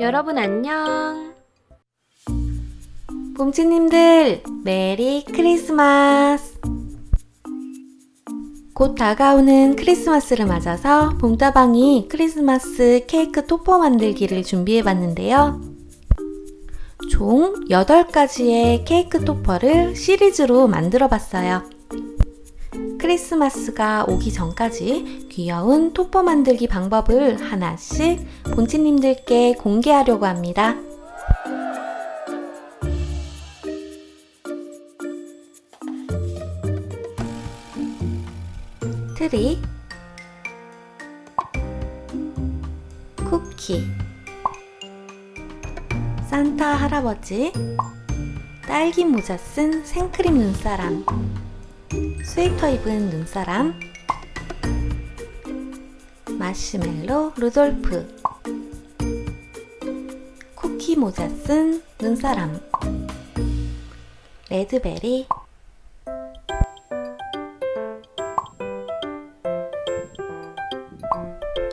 여러분 안녕. 봄치님들 메리 크리스마스. 곧 다가오는 크리스마스를 맞아서 봄다방이 크리스마스 케이크 토퍼 만들기를 준비해 봤는데요. 총 8가지의 케이크 토퍼를 시리즈로 만들어 봤어요. 크리스마스가 오기 전까지 귀여운 토퍼 만들기 방법을 하나씩 본치님들께 공개하려고 합니다. 트리 쿠키 산타 할아버지 딸기 모자 쓴 생크림 눈사람 스웨터 입은 눈사람 마시멜로 루돌프 쿠키 모자 쓴 눈사람 레드베리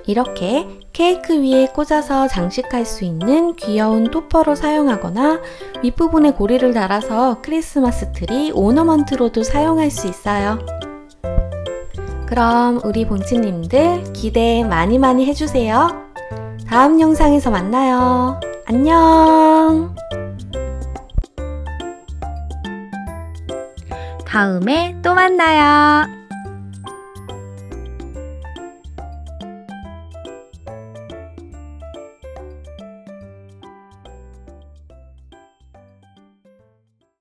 이렇게 케이크 위에 꽂아서 장식할 수 있는 귀여운 토퍼로 사용하거나 윗부분에 고리를 달아서 크리스마스 트리 오너먼트로도 사용할 수 있어요. 그럼 우리 본치님들 기대 많이 많이 해주세요. 다음 영상에서 만나요. 안녕! 다음에 또 만나요.